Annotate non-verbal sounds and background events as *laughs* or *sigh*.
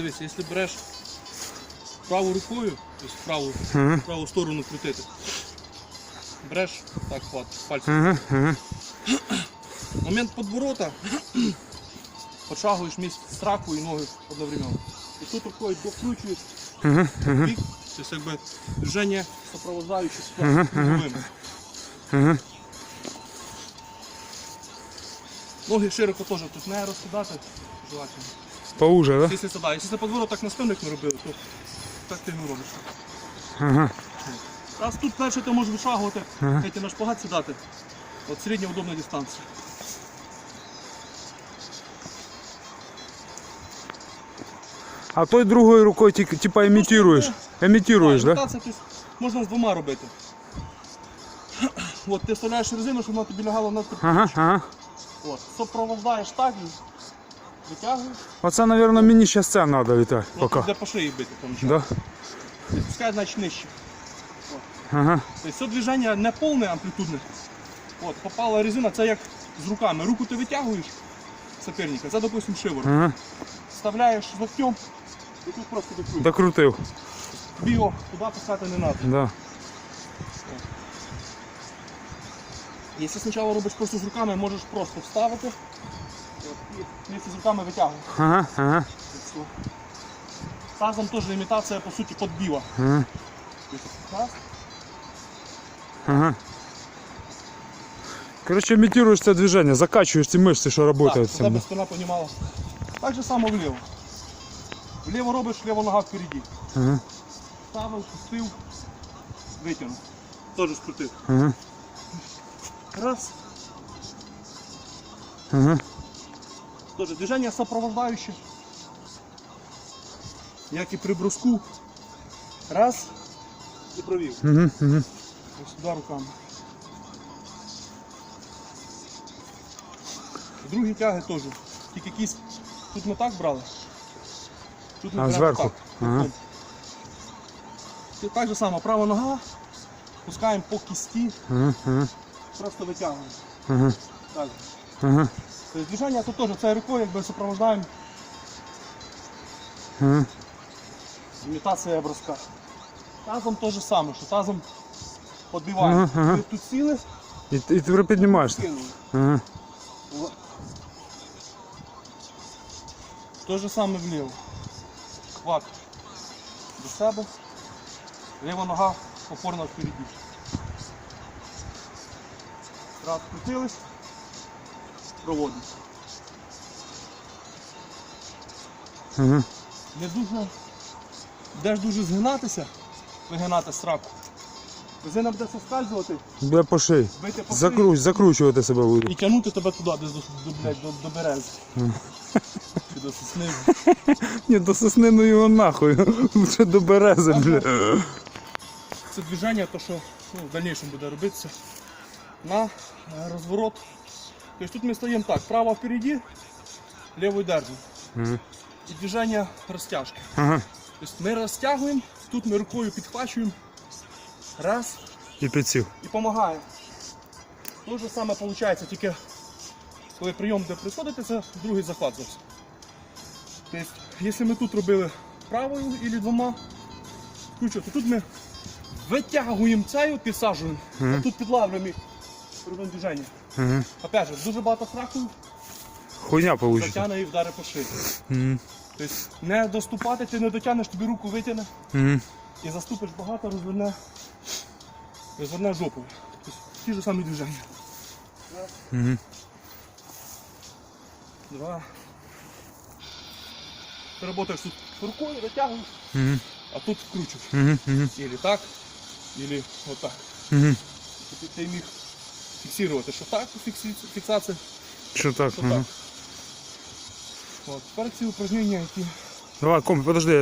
дивися, якщо береш правою рукою, тобто в праву, Ага. праву сторону крутити, береш, так, хват, пальцем. Ага. Момент подворота, подшагуєш між страху і ноги одновременно. І тут рукою докручуєш бік, тобто якби движення сопровождаючи з ага. Ноги широко теж тут не розкидати, желательно. Поуже, да? Якщо це, да, якщо це подворот так на спинах ми робили, то так ти не робиш. Ага. Раз тут перше ти можеш вишагувати, Ага. хай ти на шпагат сідати. От середня удобна дистанція. А той другою рукою типа імітуєш. Імітуєш, да? Тобто, можна з двома робити. От ти вставляєш резину, щоб вона тобі лягала на трубку. Ага, ага. От. Сопровождаєш так витягуєш. Оце, мабуть, мені ще це треба, Віталь, поки. де по шиї бити. Там, Да? Відпускай, значить нижче. Ага. Тобто це движення не повне амплітудне. От, попала резина, це як з руками. Руку ти витягуєш соперника, це, допустим, шиворот. Ага. Вставляєш локтем і тут просто. Докрутив. Тобі його туди писати не треба. Да. Якщо спочатку робиш просто з руками, можеш просто вставити. І руками витягуєш. Ага, ага. Тазом теж імітація, по суті, подбіла. Ага. Раз. Ага. Короче, имитируешь це движение, закачиваешь ці мышцы, що Так, работают. щоб тебе спина понімала. Так же само вліво. Вліво робиш, ліва нога впереді. Ага. Ставив, пустив, витягнув. Теж скрутив. Ага. Раз. Ага. Тоже движение сопровождающее. Як і при бруску. Раз. І провів. Ага. Ага. Ось сюди руками. Другі тяги теж. Тільки якісь. Тут ми так брали. Тут ми А, зверху? Так, Ага. так же само, права нога. Пускаємо по кісті. Ага. просто витягуємо. Ага. Так. Ага. Тобто движення тут теж це рукою якби супроводжуємо Ага. імітація броска. Тазом те ж саме, що тазом подбиваємо. Ага, ага. Ви тут сіли, І, і ти кинули. Ага. То же саме вліво. Хват до себе. Ліва нога опорна впереді. Раз крутились, проводимо. Ага. Не дуже, де ж дуже згинатися, вигинати страху. Резина буде соскальзувати, Бля по шиї. бити по шиї Закруч, закручувати себе буде. і тягнути тебе туди, десь до, до, блядь, до, до берези. Чи до сосни. *laughs* Ні, до сосни ну його нахуй. *laughs* Лучше до берези, бля. Це движення, то що ну, в дальнейшем буде робитися на е, розворот. Тобто тут ми стоїмо так, право впереді, лівою держимо. Ага. І движення розтяжки. Ага. Тобто ми розтягуємо, тут ми рукою підхвачуємо. Раз І підсів. і допомагаємо. Те ж саме виходить, тільки коли прийом буде приходити, це другий захват зовсім. Тобто, якщо ми тут робили правою або двома, ключо, то тут ми витягуємо цею, підсаджуємо, а тут підлавлюємо і робимо движення. Ага. Опять же, дуже багато страху Хуйня получится. затягне і вдари по шиї. Ага. Тобто не доступати, ти не дотягнеш, тобі руку витягне Ага. і заступиш багато, розверне, розверне жопу. Тобто ті ж самі движення. Ага. Два. Ти працюєш тут рукою, витягуєш, Ага. а тут вкручуєш. Ага. Ага. Или так, или отак. Ага. Щоб ти міг фіксувати, що так фіксація, Що так? що Ага. так. От. Тепер ці упражнення, які Давай, ком, подожди,